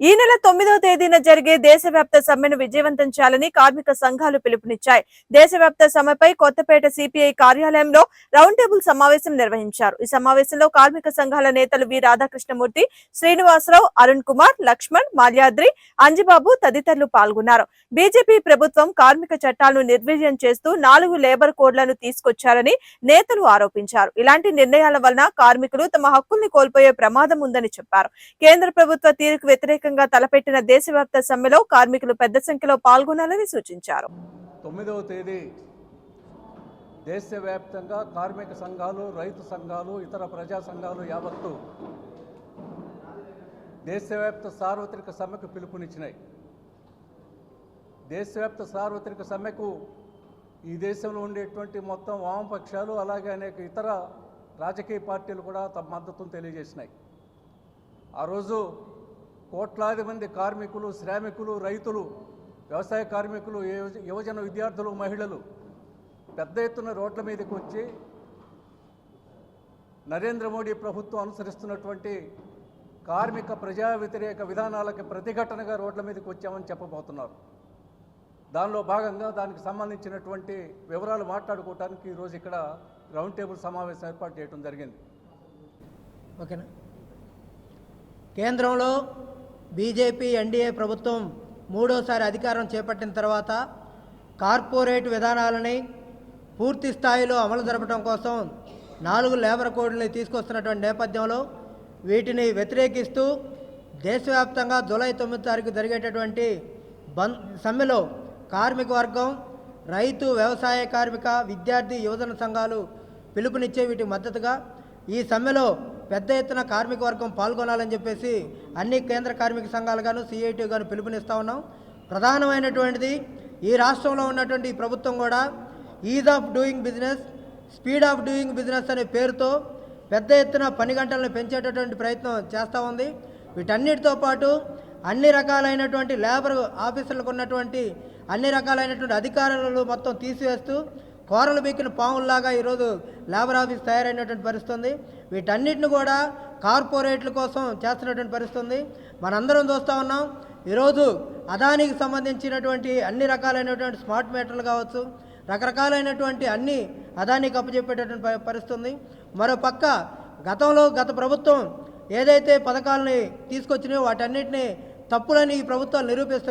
ఈ నెల తొమ్మిదవ తేదీన జరిగే దేశవ్యాప్త సమ్మెను విజయవంతం చేయాలని కార్మిక సంఘాలు పిలుపునిచ్చాయి. దేశవ్యాప్త సమ్మెపై కొత్తపేట సిపిఐ కార్యాలయంలో రౌండ్ టేబుల్ సమావేశం నిర్వహించారు. ఈ సమావేశంలో కార్మిక సంఘాల నేతలు వి. రాధాకృష్ణమూర్తి శ్రీనివాసరావు అరుణ్ కుమార్ లక్ష్మణ్ మాల్యాద్రి అంజిబాబు తదితరులు పాల్గొన్నారు. బీజేపీ ప్రభుత్వం కార్మిక చట్టాలను నిర్వీర్యం చేస్తూ నాలుగు లేబర్ కోడ్లను తీసుకొచ్చారని నేతలు ఆరోపించారు. ఇలాంటి నిర్ణయాల వలన కార్మికులు తమ హక్కుల్ని కోల్పోయే ప్రమాదం ఉందని చెప్పారు. కేంద్ర ప్రభుత్వ తీరుకు వ్యతిరేక వ్యతిరేకంగా తలపెట్టిన దేశవ్యాప్త సమ్మెలో కార్మికులు పెద్ద సంఖ్యలో పాల్గొనాలని సూచించారు. తొమ్మిదవ తేదీ దేశవ్యాప్తంగా కార్మిక సంఘాలు రైతు సంఘాలు ఇతర ప్రజా సంఘాలు యావత్తు దేశవ్యాప్త సార్వత్రిక సమ్మెకు పిలుపునిచ్చినాయి. దేశవ్యాప్త సార్వత్రిక సమ్మెకు ఈ దేశంలో ఉండేటువంటి మొత్తం వామపక్షాలు అలాగే అనేక ఇతర రాజకీయ పార్టీలు కూడా తమ మద్దతును తెలియజేసినాయి. ఆ రోజు కోట్లాది మంది కార్మికులు శ్రామికులు రైతులు వ్యవసాయ కార్మికులు యువజన విద్యార్థులు మహిళలు పెద్ద ఎత్తున రోడ్ల మీదకి వచ్చి నరేంద్ర మోడీ ప్రభుత్వం అనుసరిస్తున్నటువంటి కార్మిక ప్రజా వ్యతిరేక విధానాలకి ప్రతిఘటనగా రోడ్ల మీదకి వచ్చామని చెప్పబోతున్నారు. దానిలో భాగంగా దానికి సంబంధించినటువంటి వివరాలు మాట్లాడుకోవడానికి ఈరోజు ఇక్కడ రౌండ్ టేబుల్ సమావేశం ఏర్పాటు చేయడం జరిగింది. ఓకేనా? కేంద్రంలో బీజేపీ ఎన్డీఏ ప్రభుత్వం మూడోసారి అధికారం చేపట్టిన తర్వాత కార్పొరేట్ విధానాలని పూర్తి స్థాయిలో అమలు జరపడం కోసం నాలుగు లేబర్ కోడ్లని తీసుకొస్తున్నటువంటి నేపథ్యంలో వీటిని వ్యతిరేకిస్తూ దేశవ్యాప్తంగా జూలై తొమ్మిది తారీఖు జరిగేటటువంటి బంద్ సమ్మెలో కార్మిక వర్గం రైతు వ్యవసాయ కార్మిక విద్యార్థి యువజన సంఘాలు పిలుపునిచ్చే వీటికి మద్దతుగా ఈ సమ్మెలో పెద్ద ఎత్తున కార్మిక వర్గం పాల్గొనాలని చెప్పేసి అన్ని కేంద్ర కార్మిక సంఘాలు గాను సిఐటి గాను పిలుపునిస్తూ ఉన్నాం. ప్రధానమైనటువంటిది ఈ రాష్ట్రంలో ఉన్నటువంటి ప్రభుత్వం కూడా ease of doing business speed of doing business అనే పేరుతో పెద్ద ఎత్తున పని గంటలను పెంచేటటువంటి ప్రయత్నం చేస్తూ ఉంది. వీటన్నిటితో పాటు అన్ని రకాలైనటువంటి లేబర్ ఆఫీసర్లకు ఉన్నటువంటి అన్ని రకాలైనటువంటి అధికారులు మొత్తం తీసివేస్తూ కోరలు బీకిన పాముల్లాగా ఈరోజు లేబర్ ఆఫీస్ తయారైనటువంటి పరిస్థితి ఉంది వీటన్నిటిని కూడా కార్పొరేట్ల కోసం చేస్తున్నటువంటి పరిస్థితి ఉంది మనందరం చూస్తూ ఉన్నాం. ఈరోజు అదానికి సంబంధించినటువంటి అన్ని రకాలైనటువంటి స్మార్ట్ మీటర్లు కావచ్చు రకరకాలైనటువంటి అన్ని అదానికి అప్పచెప్పేటటువంటి ప- పరిస్థితి ఉంది మరో పక్క గతంలో గత ప్రభుత్వం ఏదైతే పథకాలని తీసుకొచ్చినాయో వాటన్నిటిని తప్పులని ఈ ప్రభుత్వాలు నిరూపిస్తున్నాయి.